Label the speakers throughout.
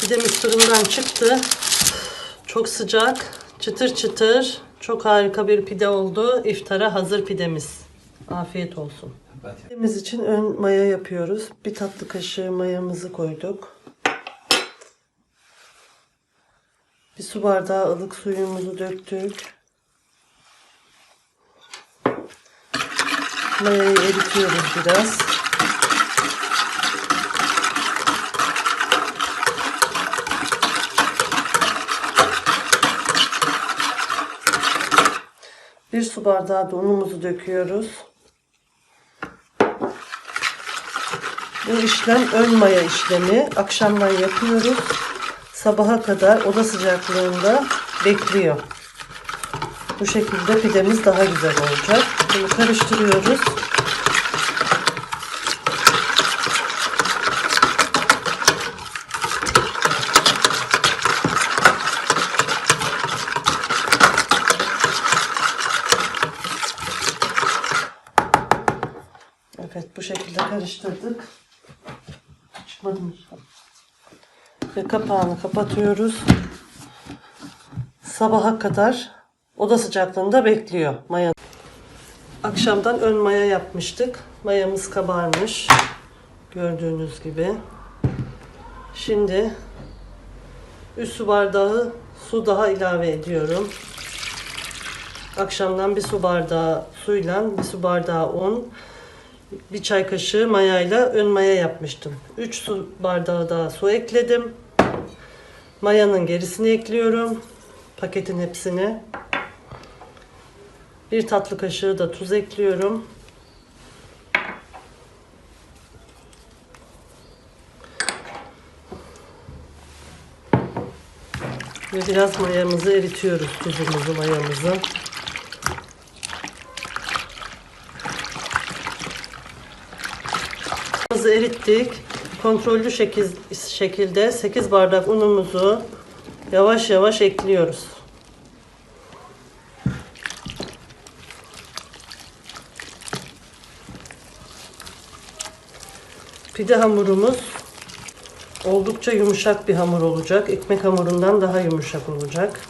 Speaker 1: Pidemiz fırından çıktı. Çok sıcak, çıtır çıtır. Çok harika bir pide oldu. İftara hazır pidemiz. Afiyet olsun. Pidemiz için ön maya yapıyoruz. Bir tatlı kaşığı mayamızı koyduk. Bir su bardağı ılık suyumuzu döktük. Mayayı eritiyoruz biraz. Bir su bardağı da unumuzu döküyoruz. Bu işlem ön maya işlemi. Akşamdan yapıyoruz. Sabaha kadar oda sıcaklığında bekliyor. Bu şekilde pidemiz daha güzel olacak. Bunu karıştırıyoruz. Evet bu şekilde karıştırdık. Çıkmadı mı? Ve kapağını kapatıyoruz. Sabaha kadar oda sıcaklığında bekliyor maya. Akşamdan ön maya yapmıştık. Mayamız kabarmış. Gördüğünüz gibi. Şimdi 3 su bardağı su daha ilave ediyorum. Akşamdan bir su bardağı suyla bir su bardağı un, bir çay kaşığı mayayla ön maya yapmıştım. 3 su bardağı daha su ekledim. Mayanın gerisini ekliyorum. Paketin hepsini. Bir tatlı kaşığı da tuz ekliyorum. Ve biraz mayamızı eritiyoruz. Tuzumuzu, mayamızı. Unumuzu erittik. Kontrollü şekil, şekilde 8 bardak unumuzu yavaş yavaş ekliyoruz. Pide hamurumuz oldukça yumuşak bir hamur olacak. Ekmek hamurundan daha yumuşak olacak.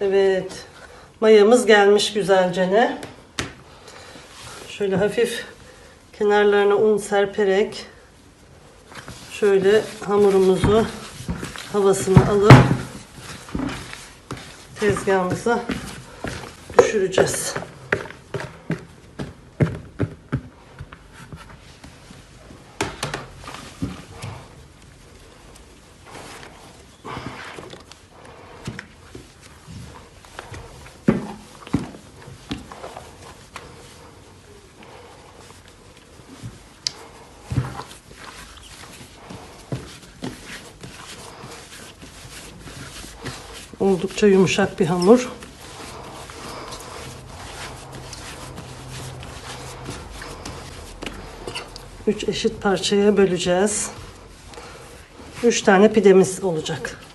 Speaker 1: Evet. Mayamız gelmiş güzelce ne? Şöyle hafif kenarlarına un serperek şöyle hamurumuzu havasını alıp tezgahımıza düşüreceğiz. Oldukça yumuşak bir hamur. Üç eşit parçaya böleceğiz. Üç tane pidemiz olacak.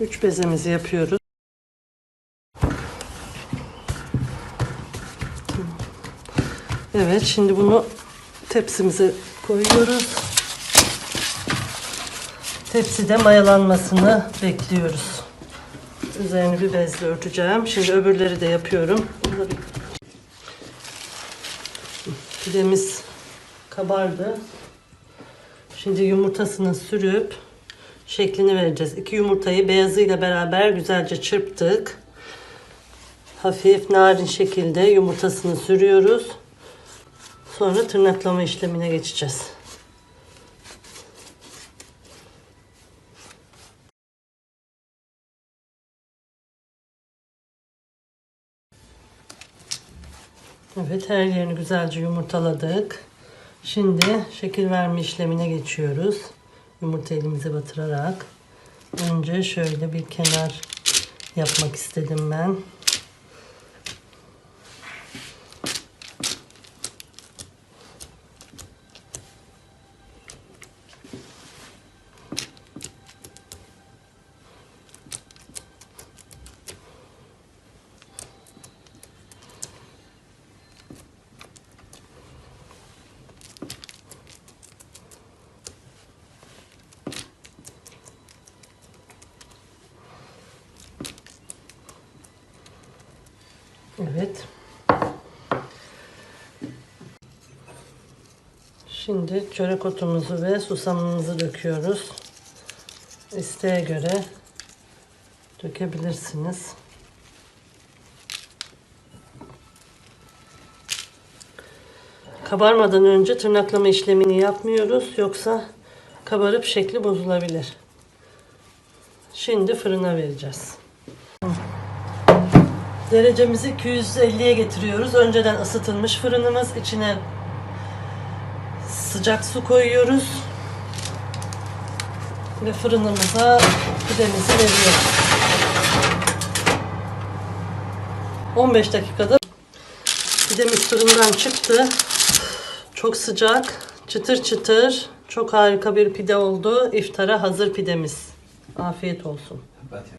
Speaker 1: Üç bezemizi yapıyoruz. Evet şimdi bunu tepsimize koyuyoruz. Tepside mayalanmasını bekliyoruz. Üzerini bir bezle örteceğim. Şimdi öbürleri de yapıyorum. Pidemiz kabardı. Şimdi yumurtasını sürüp şeklini vereceğiz. İki yumurtayı beyazıyla beraber güzelce çırptık. Hafif narin şekilde yumurtasını sürüyoruz. Sonra tırnaklama işlemine geçeceğiz. Evet her yerini güzelce yumurtaladık. Şimdi şekil verme işlemine geçiyoruz. Yumurta elimize batırarak. Önce şöyle bir kenar yapmak istedim ben. Evet. Şimdi çörek otumuzu ve susamımızı döküyoruz. İsteğe göre dökebilirsiniz. Kabarmadan önce tırnaklama işlemini yapmıyoruz. Yoksa kabarıp şekli bozulabilir. Şimdi fırına vereceğiz. Derecemizi 250'ye getiriyoruz. Önceden ısıtılmış fırınımız. içine sıcak su koyuyoruz. Ve fırınımıza pidemizi veriyoruz. 15 dakikada pidemiz fırından çıktı. Çok sıcak, çıtır çıtır, çok harika bir pide oldu. İftara hazır pidemiz. Afiyet olsun.